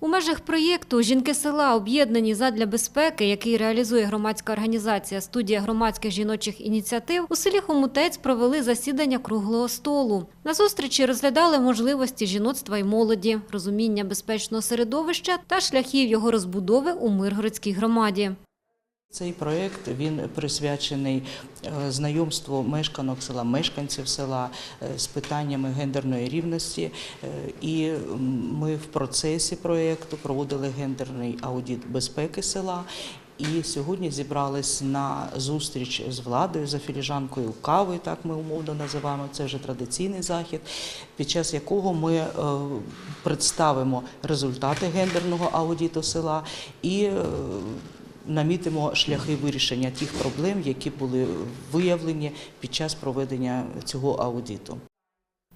У межах проєкту Жінки села об'єднані задля безпеки, який реалізує громадська організація студія громадських жіночих ініціатив, у селі Хомутець провели засідання круглого столу. На зустрічі розглядали можливості жіноцтва і молоді, розуміння безпечного середовища та шляхів його розбудови у Миргородській громаді. Цей проєкт присвячений е, знайомству мешканок села, мешканців села е, з питаннями гендерної рівності. Е, І ми в процесі проєкту проводили гендерний аудит безпеки села. І сьогодні зібрались на зустріч з владою за філіжанкою кави, так ми умовно називаємо. Це вже традиційний захід, під час якого ми представимо результати гендерного аудиту села і намітимо шляхи вирішення тих проблем, які були виявлені під час проведення цього аудиту.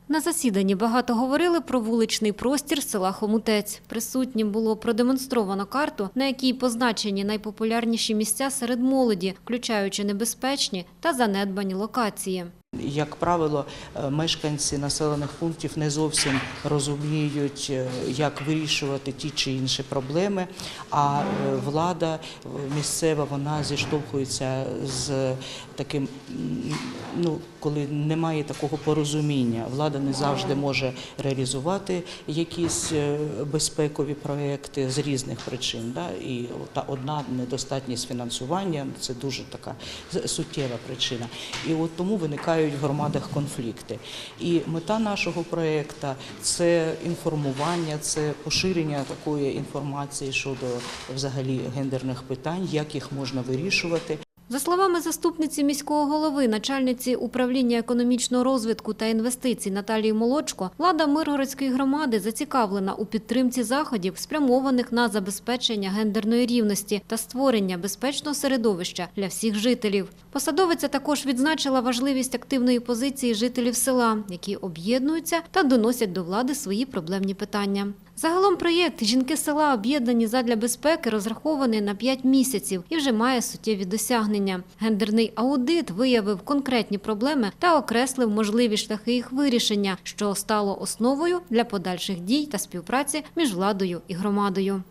На засіданні багато говорили про вуличний простір села Хомутець. Присутнім було продемонстровано карту, на якій позначені найпопулярніші місця серед молоді, включаючи небезпечні та занедбані локації. Як правило, е, мешканці населених пунктів не зовсім розуміють, е, як вирішувати ті чи інші проблеми, а е, влада місцева вона зіштовхується з таким, ну коли немає такого порозуміння, влада не завжди може реалізувати якісь безпекові проекти з різних причин. Да? І та одна недостатність фінансування це дуже така суттєва причина. І от тому виникають в громадах конфлікти. І мета нашого проєкту – це інформування, це поширення такої інформації щодо взагалі гендерних питань, як їх можна вирішувати. За словами заступниці міського голови, начальниці управління економічного розвитку та інвестицій Наталії Молочко, влада Миргородської громади зацікавлена у підтримці заходів, спрямованих на забезпечення гендерної рівності та створення безпечного середовища для всіх жителів. Посадовиця також відзначила важливість активної позиції жителів села, які об'єднуються та доносять до влади свої проблемні питання. Загалом проєкт Жінки села об'єднані задля безпеки розрахований на 5 місяців і вже має суттєві досягнення. Гендерний аудит виявив конкретні проблеми та окреслив можливі шляхи їх вирішення, що стало основою для подальших дій та співпраці між владою і громадою.